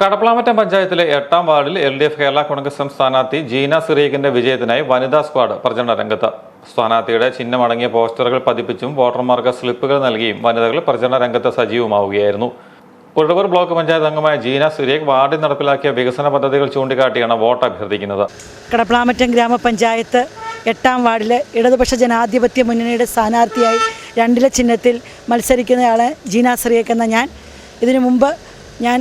കടപ്പളാമറ്റം പഞ്ചായത്തിലെ എട്ടാം വാർഡിൽ L D F Kerala Congress സ്ഥാനാർത്ഥി ജീന സിറീഖിന്റെ വിജയത്തിനായി വനിതാ സ്ക്വാഡ് പ്രചരണ രംഗത്ത്. സ്ഥാനാർത്ഥിയുടെ ചിഹ്നമടങ്ങിയ പോസ്റ്ററുകൾ പതിപ്പിച്ചും വോട്ടർമാർക്ക് സ്ലിപ്പുകൾ നൽകിയും വനിതകൾ പ്രചരണ രംഗത്ത് സജീവമാവുകയായിരുന്നു. ഉഴവൂർ ബ്ലോക്ക് പഞ്ചായത്ത് അംഗമായ ജീന സിറീഖ് വാർഡിൽ നടപ്പിലാക്കിയ വികസന പദ്ധതികൾ ചൂണ്ടിക്കാട്ടിയാണ് വോട്ട് അഭ്യർത്ഥിക്കുന്നത്. കടപ്ലാമറ്റം ഗ്രാമപഞ്ചായത്ത് എട്ടാം വാർഡിലെ ഇടതുപക്ഷ ജനാധിപത്യ മുന്നണിയുടെ സ്ഥാനാർത്ഥിയായി രണ്ടില ചിഹ്നത്തിൽ മത്സരിക്കുന്നയാളെ ജീന സിറീഖ് എന്ന ഞാൻ. ഇതിനു മുമ്പ് ഞാൻ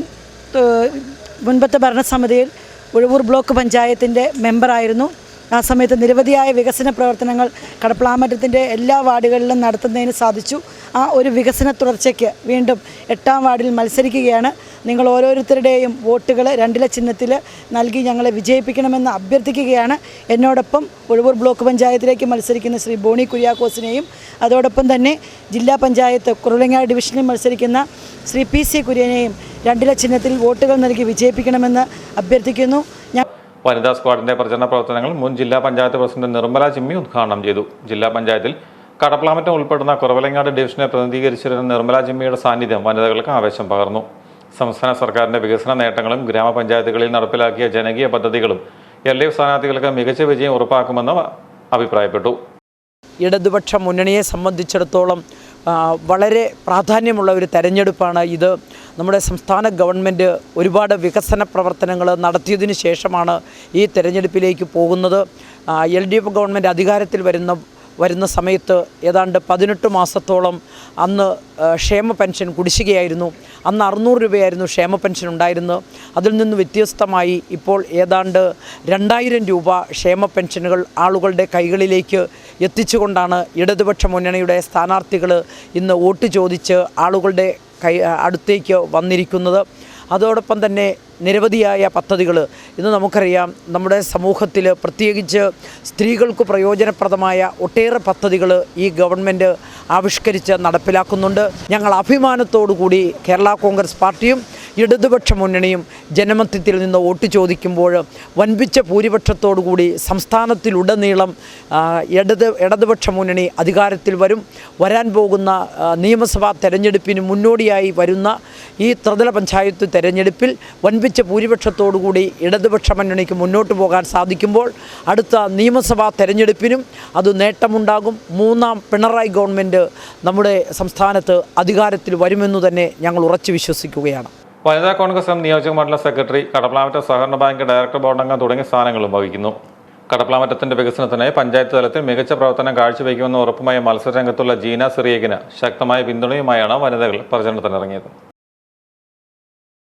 മുൻപത്തെ ഭരണസമിതിയിൽ ഉഴവൂർ ബ്ലോക്ക് പഞ്ചായത്തിന്റെ മെമ്പറായിരുന്നു. ആ സമയത്ത് നിരവധിയായ വികസന പ്രവർത്തനങ്ങൾ കടപ്ലാമറ്റത്തിന്റെ എല്ലാ വാർഡുകളിലും നടത്തുന്നതിന് സാധിച്ചു. ആ ഒരു വികസന തുടർച്ചയ്ക്ക് വീണ്ടും എട്ടാം വാർഡിൽ മത്സരിക്കുകയാണ്. നിങ്ങൾ ഓരോരുത്തരുടെയും വോട്ടുകൾ രണ്ടില ചിഹ്നത്തിൽ നൽകി ഞങ്ങളെ വിജയിപ്പിക്കണമെന്ന് അഭ്യർത്ഥിക്കുകയാണ്. എന്നോടൊപ്പം ഒഴുവൂർ ബ്ലോക്ക് പഞ്ചായത്തിലേക്ക് മത്സരിക്കുന്ന ശ്രീ ബോണി കുര്യാക്കോസിനെയും അതോടൊപ്പം തന്നെ ജില്ലാ പഞ്ചായത്ത് കുറവിലങ്ങാട് ഡിവിഷനിൽ മത്സരിക്കുന്ന ശ്രീ പി സി കുര്യനെയും രണ്ടില ചിഹ്നത്തിൽ വോട്ടുകൾ നൽകി വിജയിപ്പിക്കണമെന്ന് അഭ്യർത്ഥിക്കുന്നു. വനിതാ സ്ക്വാഡിന്റെ പ്രചരണ പ്രവർത്തനങ്ങൾ മുൻ ജില്ലാ പഞ്ചായത്ത് പ്രസിഡന്റ് നിർമ്മല ചിമ്മി ഉദ്ഘാടനം ചെയ്തു. ജില്ലാ പഞ്ചായത്തിൽ കടപ്പളാമറ്റം ഉൾപ്പെടുന്ന കുറവലങ്ങാട് ഡിവിഷനെ പ്രതിനിധീകരിച്ചിരുന്ന നിർമ്മല ജിമ്മിയുടെ സാന്നിധ്യം വനിതകൾക്ക് ആവേശം പകർന്നു. സംസ്ഥാന സർക്കാരിന്റെ വികസന നേട്ടങ്ങളും ഗ്രാമപഞ്ചായത്തുകളിൽ നടപ്പിലാക്കിയ ജനകീയ പദ്ധതികളും എൽ ഡി എഫ് സ്ഥാനാർത്ഥികൾക്ക് മികച്ച വിജയം ഉറപ്പാക്കുമെന്ന് അഭിപ്രായപ്പെട്ടു. ഇടതുപക്ഷ മുന്നണിയെ സംബന്ധിച്ചിടത്തോളം വളരെ പ്രാധാന്യമുള്ള ഒരു തെരഞ്ഞെടുപ്പാണ് ഇത്. നമ്മുടെ സംസ്ഥാന ഗവൺമെന്റ് ഒരുപാട് വികസന പ്രവർത്തനങ്ങൾ നടത്തിയതിന് ശേഷമാണ് ഈ തെരഞ്ഞെടുപ്പിലേക്ക് പോകുന്നത്. എൽ ഡി എഫ് ഗവൺമെന്റ് അധികാരത്തിൽ വരുന്ന വരുന്ന സമയത്ത് ഏതാണ്ട് പതിനെട്ട് മാസത്തോളം അന്ന് ക്ഷേമ പെൻഷൻ കുടിശ്ശികയായിരുന്നു. അന്ന് അറുന്നൂറ് രൂപയായിരുന്നു ക്ഷേമ പെൻഷൻ ഉണ്ടായിരുന്നത്. അതിൽ നിന്ന് വ്യത്യസ്തമായി ഇപ്പോൾ ഏതാണ്ട് രണ്ടായിരം രൂപ ക്ഷേമ പെൻഷനുകൾ ആളുകളുടെ കൈകളിലേക്ക് എത്തിച്ചുകൊണ്ടാണ് ഇടതുപക്ഷ മുന്നണിയുടെ സ്ഥാനാർത്ഥികൾ ഇന്ന് വോട്ട് ചോദിച്ച് ആളുകളുടെ കൈ അടുത്തേക്ക് വന്നിരിക്കുന്നത്. അതോടൊപ്പം തന്നെ നിരവധിയായ പദ്ധതികൾ ഇന്ന് നമുക്കറിയാം നമ്മുടെ സമൂഹത്തിൽ പ്രത്യേകിച്ച് സ്ത്രീകൾക്ക് പ്രയോജനപ്രദമായ ഒട്ടേറെ പദ്ധതികൾ ഈ ഗവൺമെന്റ് ആവിഷ്കരിച്ച് നടപ്പിലാക്കുന്നുണ്ട്. ഞങ്ങൾ അഭിമാനത്തോടു കൂടി കേരള കോൺഗ്രസ് പാർട്ടിയും ഇടതുപക്ഷ മുന്നണിയും ജനമത്യത്തിൽ നിന്ന് വോട്ട് ചോദിക്കുമ്പോൾ വൻപിച്ച ഭൂരിപക്ഷത്തോടുകൂടി സംസ്ഥാനത്തിലുടനീളം ഇടത് ഇടതുപക്ഷ മുന്നണി അധികാരത്തിൽ വരും. വരാൻ പോകുന്ന നിയമസഭാ തെരഞ്ഞെടുപ്പിന് മുന്നോടിയായി വരുന്ന ഈ ത്രിതല പഞ്ചായത്ത് തെരഞ്ഞെടുപ്പിൽ വൻപിച്ച ഭൂരിപക്ഷത്തോടുകൂടി ഇടതുപക്ഷ മുന്നണിക്ക് മുന്നോട്ട് പോകാൻ സാധിക്കുമ്പോൾ അടുത്ത നിയമസഭാ തെരഞ്ഞെടുപ്പിനും അത് നേട്ടമുണ്ടാകും. മൂന്നാം പിണറായി ഗവൺമെന്റ് നമ്മുടെ സംസ്ഥാനത്ത് അധികാരത്തിൽ വരുമെന്ന് തന്നെ ഞങ്ങൾ ഉറച്ചു വിശ്വസിക്കുകയാണ്. വനിതാ കോൺഗ്രസ് എം നിയോജക മണ്ഡലം സെക്രട്ടറി കടപ്ലാമറ്റ സഹകരണ ബാങ്ക് ഡയറക്ടർ ബോർഡ് അംഗം തുടങ്ങിയ സ്ഥാനങ്ങളും വഹിക്കുന്നു. കടപ്ലാമറ്റത്തിന്റെ വികസനത്തിനായി പഞ്ചായത്ത് തലത്തിൽ മികച്ച പ്രവർത്തനം കാഴ്ചവെക്കുമെന്ന് ഉറപ്പുമായ മത്സരരംഗത്തുള്ള ജീന സിറിയകിന് ശക്തമായ പിന്തുണയുമായാണ് വനിതകൾ പ്രചരണത്തിനിറങ്ങിയത്.